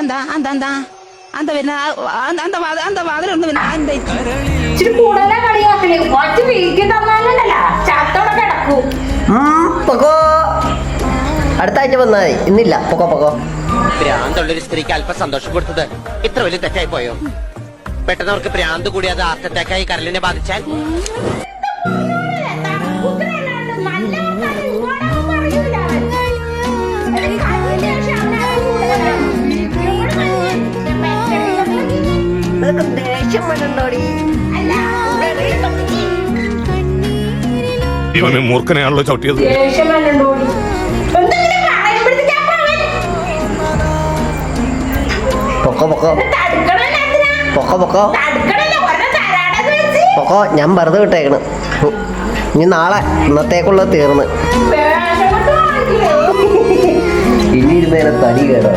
എന്താ എന്താ എന്താ എന്താ പിന്നെ എന്താ എന്താ വാതിലൊന്നും പിന്നെ എന്താ ഇച്ചിരി കൂടുതലാ കളിയാക്കണേ കുറച്ച് വീക്ക് തന്നാലല്ല ചത്തോടെ കിടക്കൂ. പൊക്കോ. അടുത്ത ആഴ്ച വന്നാൽ മതി. ഇന്നില്ല. പൊക്കോ പൊക്കോ. ഭ്രാന്തുള്ളൊരു സ്ത്രീക്ക് അല്പം സന്തോഷം കൊടുത്തത് ഇത്ര വലിയ തെറ്റായി പോയോ? പെട്ടെന്ന് അവർക്ക് ഭ്രാന്ത് കൂടി അത് ഹാർട്ട് അറ്റാക്കായി കരളിനെ ബാധിച്ചാൽ? നിനക്ക് ദേഷ്യം വരണ്ടോടി ഇവന് മൂർഖനെയാണല്ലോ ചവിട്ടിയത്. പൊക്കോ പൊക്കോ. പൊക്കോ പൊക്കോ. പൊക്കോ ഞാൻ വെറുതെ വിട്ടേക്കണ്. ഇനി നാളെ ഇന്നത്തേക്കുള്ള തീർന്ന്. ഇനി ഇരുന്നേരം തടി കേടാ.